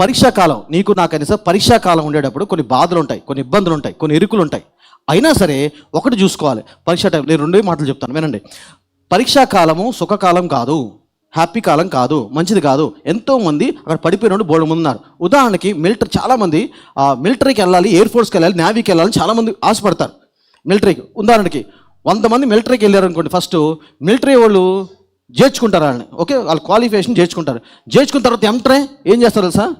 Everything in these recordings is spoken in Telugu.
పరీక్షా కాలం. నీకు నాకు కనీసం పరీక్షా కాలం ఉండేటప్పుడు కొన్ని బాధలు ఉంటాయి కొన్ని ఇబ్బందులు ఉంటాయి కొన్ని ఇరుకులు ఉంటాయి. అయినా సరే ఒకటి చూసుకోవాలి. పరీక్ష టైం నేను రెండే మాటలు చెప్తాను వినండి. పరీక్షా కాలము సుఖకాలం కాదు హ్యాపీ కాలం కాదు మంచిది కాదు. ఎంతోమంది అక్కడ పడిపోయిన బోర్డు ఉన్నారు. ఉదాహరణకి మిలిటరీ చాలామంది మిలిటరీకి వెళ్ళాలి ఎయిర్ ఫోర్స్కి వెళ్ళాలి నేవీకి వెళ్ళాలని చాలామంది ఆశపడతారు. మిలిటరీకి ఉదాహరణకి వంద మంది మిలిటరీకి వెళ్ళారు అనుకోండి ఫస్ట్ మిలిటరీ వాళ్ళు చేర్చుకుంటారు వాళ్ళని. ఓకే? వాళ్ళు క్వాలిఫికేషన్ చేర్చుకుంటారు చేర్చుకున్న తర్వాత ఎంటరే ఏం చేస్తారు తెలుసా?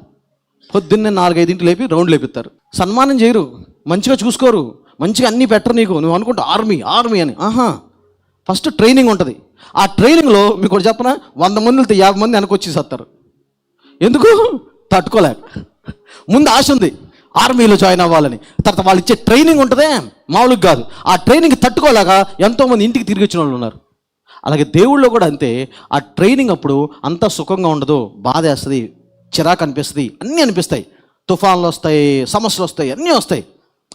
పొద్దున్నే నాలుగైదింటి లేపి రౌండ్ లేపిస్తారు సన్మానం చేయరు. మంచిగా చూసుకోరు. మంచిగా అన్నీ పెట్టరు నీకు. నువ్వు అనుకుంటా ఆర్మీ ఆర్మీ అని. ఆహా. ఫస్ట్ ట్రైనింగ్ ఉంటుంది. ఆ ట్రైనింగ్లో మీకు ఒకటి చెప్పనా? వంద మంది వెళ్తే యాభై మంది వెనకొచ్చి సత్తారు. ఎందుకు? తట్టుకోలేక. ముందు ఆశ ఉంది. ఆర్మీలో జాయిన్ అవ్వాలని. తర్వాత వాళ్ళు ఇచ్చే ట్రైనింగ్ ఉంటుందే? మామూలుగా కాదు. ఆ ట్రైనింగ్ తట్టుకోలేక ఎంతోమంది ఇంటికి తిరిగి వచ్చిన వాళ్ళు ఉన్నారు. అలాగే దేవుళ్ళు కూడా అంతే. ఆ ట్రైనింగ్ అప్పుడు అంత సుఖంగా ఉండదు. బాధ వేస్తుంది చిరాకు అనిపిస్తుంది అన్నీ అనిపిస్తాయి. తుఫాన్లు వస్తాయి సమస్యలు వస్తాయి అన్నీ వస్తాయి.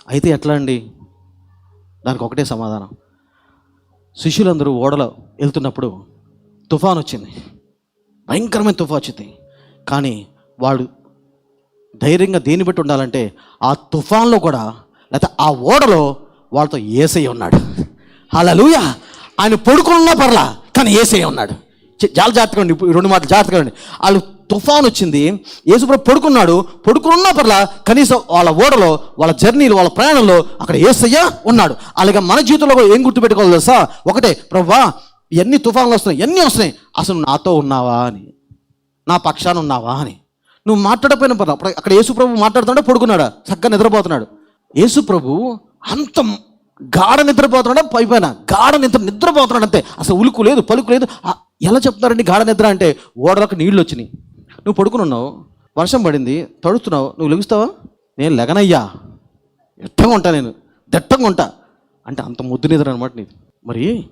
అయితే ఎట్లా అండి? దానికి ఒకటే సమాధానం. శిష్యులందరూ ఓడలో వెళ్తున్నప్పుడు తుఫాన్ వచ్చింది. భయంకరమైన తుఫాన్ వచ్చింది. కానీ వాడు ధైర్యంగా దేని బట్టి ఉండాలంటే ఆ తుఫాన్లో కూడా లేకపోతే ఆ ఓడలో వాళ్ళతో ఏసై ఉన్నాడు. లూయ ఆయన పడుకున్నా పర్లా కానీ ఏసై ఉన్నాడు. చాలా జాగ్రత్తగా ఉండి రెండు మాటలు జాగ్రత్తగా ఉండి వాళ్ళు తుఫాన్ వచ్చింది. యేసుప్రభు పడుకున్నాడు. పడుకున్నా పర్లా కనీసం వాళ్ళ ఓడలో వాళ్ళ జర్నీలో వాళ్ళ ప్రయాణంలో అక్కడ ఏసయ్య ఉన్నాడు. అలాగే మన జీవితంలో కూడా ఏం గుర్తుపెట్టుకోవాలి తెలుసా? ఒకటే ప్రభా ఎన్ని తుఫాన్లు వస్తున్నాయి ఎన్ని వస్తున్నాయి? అసలు నాతో ఉన్నావా అని. నా పక్షాన ఉన్నావా అని. నువ్వు మాట్లాడపోయిన పట్ల అప్పుడు అక్కడ యేసుప్రభు మాట్లాడుతుంటే పడుకున్నాడు? చక్కగా నిద్రపోతున్నాడు. యేసుప్రభు అంత గాఢ నిద్రపోతున్నాడు? పైపైన గాఢ నిద్ర నిద్రపోతున్నాడు అంతే. అసలు ఉలుకు లేదు పలుకు లేదు. ఎలా చెప్తున్నారండి? గాఢ నిద్ర అంటే ఓడలకు నీళ్ళు వచ్చినాయి. నువ్వు పడుకుని ఉన్నావు వర్షం పడింది తడుస్తున్నావు నువ్వు లెగుస్తావా? నేను లెగనయ్యా. ఎట్టగా ఉంటా నేను? దట్టంగా ఉంటా. అంటే అంత ముద్దు నిద్ర అనమాట నీది. మరి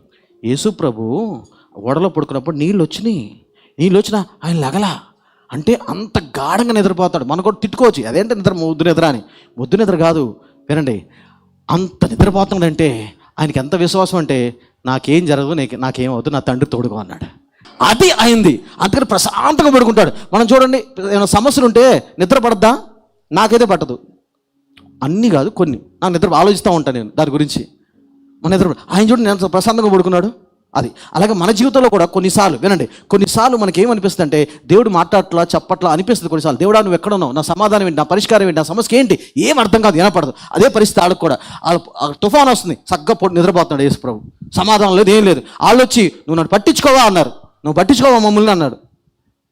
యేసు ప్రభు ఓడలో పడుకున్నప్పుడు నీళ్ళు వచ్చినాయి. నీళ్ళు వచ్చినా ఆయన లగలా? అంటే అంత గాఢంగా నిద్రపోతాడు. మనం కూడా తిట్టుకోవచ్చు. అదేంటి నిద్ర ముద్దు నిద్ర అని? ముద్దు నిద్ర కాదు. వినండి. అంత నిద్రపోతున్నాడంటే ఆయనకి ఎంత విశ్వాసం అంటే నాకేం జరగదు నీకు నాకేం అవుతుంది నా తండ్రి తోడుగా అన్నాడు. అది అయింది. అందుకని ప్రశాంతంగా పడుకుంటాడు. మనం చూడండి ఏమైనా సమస్యలు ఉంటే నిద్ర పడద్దా? నాకైతే పట్టదు. అన్నీ కాదు కొన్ని. నాకు నిద్ర ఆలోచిస్తూ ఉంటాను నేను దాని గురించి. మన నిద్ర ఆయన చూడండి నేను ప్రశాంతంగా పడుకున్నాడు. అది. అలాగే మన జీవితంలో కూడా కొన్నిసార్లు వినండి. కొన్నిసార్లు మనకి ఏమనిపిస్తుంది అంటే దేవుడు మాట్లాడట్లా చెప్పట్లా అనిపిస్తుంది కొన్నిసార్లు. దేవుడా నువ్వు ఎక్కడున్నావు? నా సమాధానం ఏంటి? నా పరిష్కారం ఏంటి? నా సమస్య ఏంటి? ఏం అర్థం కాదు వినపడదు. అదే పరిస్థితి వాళ్ళకి కూడా. తుఫాన్ వస్తుంది. చక్కగా నిద్రపోతున్నాడు యేసు ప్రభు సమాధానం లేదు ఏం లేదు. వాళ్ళు వచ్చి నువ్వు నన్ను పట్టించుకోవా? అన్నారు. నువ్వు పట్టించుకోవా మమ్మల్ని అన్నాడు.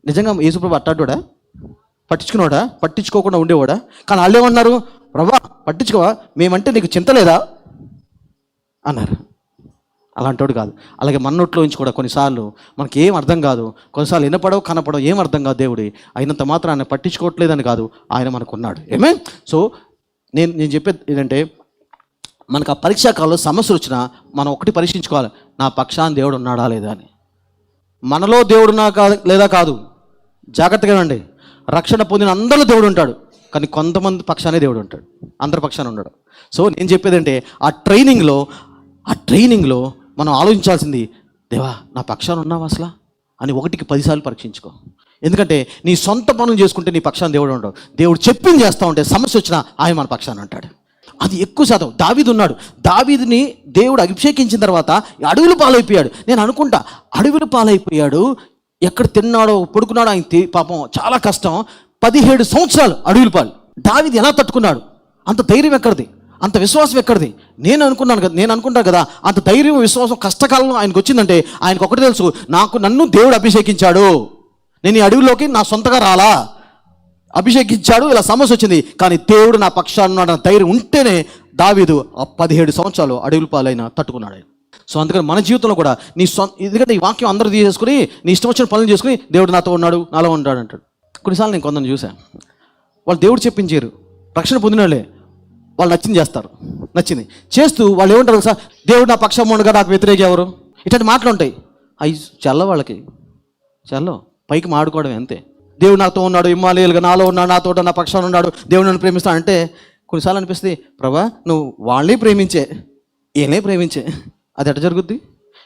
నిజంగా యేసుప్రభు అట్టాడుడా పట్టించుకున్నాడా పట్టించుకోకుండా ఉండేవాడా? కానీ వాళ్ళు ఏమన్నారు? ప్రభా పట్టించుకోవా? మేమంటే నీకు చింత లేదా? అన్నారు. అలాంటోడు కాదు. అలాగే మన నోట్లో నుంచి కూడా కొన్నిసార్లు మనకి ఏం అర్థం కాదు. కొన్నిసార్లు వినపడవు కనపడవు ఏం అర్థం కాదు దేవుడి. అయినంత మాత్రం ఆయన పట్టించుకోవట్లేదని కాదు. ఆయన మనకు ఉన్నాడు ఏమే సో నేను నేను చెప్పేది ఏంటంటే మనకు ఆ పరీక్షా కాలంలో సమస్యలు వచ్చినా మనం ఒకటి పరీక్షించుకోవాలి. నా పక్షాన్ని దేవుడు ఉన్నాడా లేదా అని. మనలో దేవుడు నా కాదు లేదా కాదు. జాగ్రత్తగా అండి రక్షణ పొందిన అందరిలో దేవుడు ఉంటాడు. కానీ కొంతమంది పక్షానే దేవుడు ఉంటాడు. అందరి పక్షాన ఉండడు. సో నేను చెప్పేది అంటే ఆ ట్రైనింగ్లో ఆ ట్రైనింగ్లో మనం ఆలోచించాల్సింది దేవా నా పక్షాన ఉన్నావా అసలు? అని ఒకటికి పదిసార్లు పరీక్షించుకో. ఎందుకంటే నీ సొంత పనులు చేసుకుంటే నీ పక్షాన దేవుడు ఉండవు దేవుడు చెప్పింది చేస్తూ ఉంటే సమస్య వచ్చినా ఆయన మన పక్షాన ఉంటాడు. అది ఎక్కువ శాతం. దావీదు ఉన్నాడు. దావీదుని దేవుడు అభిషేకించిన తర్వాత అడవులు పాలైపోయాడు. నేను అనుకుంటా అడవులు పాలైపోయాడు. ఎక్కడ తిన్నాడో పడుకున్నాడో ఆయన పాపం చాలా కష్టం. పదిహేడు సంవత్సరాలు అడవులు పాలు. దావిది ఎలా తట్టుకున్నాడు? అంత ధైర్యం ఎక్కడిది? అంత విశ్వాసం ఎక్కడిది? నేను అనుకున్నాను కదా నేను అనుకుంటాను కదా అంత ధైర్యం విశ్వాసం కష్టకాలంలో ఆయనకు వచ్చిందంటే ఆయనకు ఒకటి తెలుసు నాకు నన్ను దేవుడు అభిషేకించాడు. నేను ఈ అడవిలోకి నా సొంతగా రాలా? అభిషేకించాడు ఇలా సమస్య వచ్చింది. కానీ దేవుడు నా పక్షాన ఉన్నాడు అన్న ధైర్యం ఉంటేనే దావీదు ఆ పదిహేడు సంవత్సరాలు అడవుల పాలైన తట్టుకున్నాడు సో అందుకని మన జీవితంలో కూడా నీ సొంత ఎందుకంటే ఈ వాక్యం అందరూ తీసేసుకుని నీ ఇష్టం వచ్చిన పనులు చేసుకుని దేవుడు నాతో ఉన్నాడు నాలో ఉన్నాడు అంటాడు. కొన్నిసార్లు నేను కొందరు చూశాను. వాళ్ళు దేవుడు చెప్పించారు రక్షణ పొందిన వాళ్ళే. వాళ్ళు నచ్చింది చేస్తారు. నచ్చింది. చేస్తూ వాళ్ళు ఏమంటారు సార్ దేవుడు నా పక్షం ఉండగా నాకు వ్యతిరేక ఎవరు? ఇట్లాంటి మాటలు ఉంటాయి. అవి చల్ల వాళ్ళకి. చల్ల. పైకి మాడుకోవడం అంతే. దేవుడు నాతో ఉన్నాడు ఇమ్మాలేలుగా నాలో ఉన్నాడు నాతో నా పక్షాన ఉన్నాడు దేవుడు నన్ను ప్రేమిస్తాడు అంటే కొన్నిసార్లు అనిపిస్తుంది ప్రభా నువ్వు వాళ్ళని ప్రేమించే ఈయనే ప్రేమించే. అది ఎట్ట జరుగుద్ది?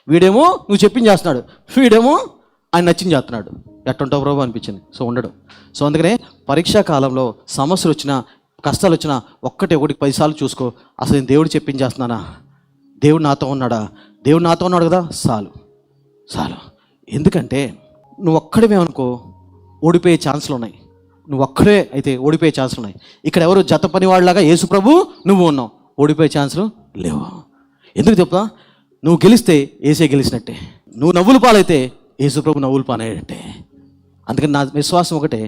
వీడేమో నువ్వు చెప్పింది చేస్తున్నాడు వీడేమో ఆయన నచ్చింది చేస్తున్నాడు. ఎట్టుంటావు ప్రభు అనిపించింది? సో ఉండడు. సో అందుకనే పరీక్షా కాలంలో సమస్యలు వచ్చినా కష్టాలు వచ్చినా ఒక్కటే ఒకటి పదిసార్లు చూసుకో అసలు నేను దేవుడు చెప్పించేస్తున్నానా దేవుడు నాతో ఉన్నాడా? దేవుడు నాతో ఉన్నాడు కదా? చాలు చాలు ఎందుకంటే నువ్వు ఒక్కడమే అనుకో ఓడిపోయే ఛాన్సులు ఉన్నాయి. నువ్వు ఒక్కడే అయితే ఓడిపోయే ఛాన్సులు ఉన్నాయి. ఇక్కడ ఎవరు జత పని వాళ్ళలాగా యేసు ప్రభు నువ్వు ఉన్నావు. ఓడిపోయే ఛాన్సులు లేవు. ఎందుకు చెప్తా నువ్వు గెలిస్తే ఏసే గెలిచినట్టే. నువ్వు నవ్వులు పాలైతే యేసు ప్రభు నవ్వులు పాలయ్యేటట్టే అందుకని నా విశ్వాసం ఒకటే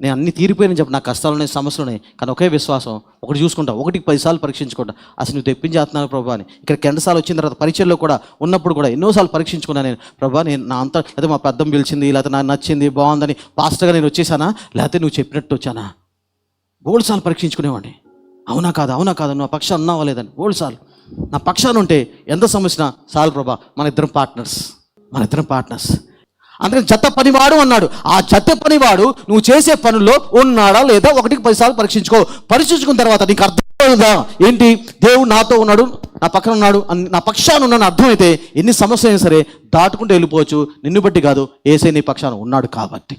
నేను అన్ని తీరిపోయిన చెప్పి. నా కష్టాలు ఉన్నాయి సమస్యలు ఉన్నాయి. కానీ ఒకే విశ్వాసం ఒకటి చూసుకుంటా ఒకటికి పదిసార్లు పరీక్షించుకుంటా. అసలు నువ్వు తెప్పించేస్తున్నాను ప్రభా అని. ఇక్కడ రెండుసార్లు వచ్చిన తర్వాత పరీక్షల్లో కూడా ఉన్నప్పుడు కూడా ఎన్నోసార్లు పరీక్షించుకున్నా నేను. ప్రభా నేను నా అంతా లేదా మా పెద్దం పిలిచింది లేకపోతే నాకు నచ్చింది బాగుందని పాస్టర్గా నేను వచ్చేసానా? లేకపోతే నువ్వు చెప్పినట్టు వచ్చానా? గోల్డ్ పరీక్షించుకునేవాడిని. అవునా కాదు? అవునా కాదు? నువ్వు ఆ పక్షాన్ని ఉన్నావా లేదని గోల్డ్ నా పక్షాన్ని ఉంటే ఎంత సమస్య చాలు ప్రభా మన ఇద్దరం పార్ట్నర్స్ మన ఇద్దరం పార్ట్నర్స్ అందుకని చెత్త పనివాడు అన్నాడు. ఆ చెత్త పనివాడు నువ్వు చేసే పనుల్లో ఉన్నాడా లేదా ఒకటికి పదిసార్లు పరీక్షించుకో. పరీక్షించుకున్న తర్వాత నీకు అర్థమవుతుందా ఏంటి? దేవుడు నాతో ఉన్నాడు నా పక్కన ఉన్నాడు అని నా పక్షాన ఉన్నాను అర్థమైతే ఎన్ని సమస్యలు అయినా సరే దాటుకుంటూ వెళ్ళిపోవచ్చు. నిన్ను బట్టి కాదు ఏసే నీ పక్షాన ఉన్నాడు కాబట్టి.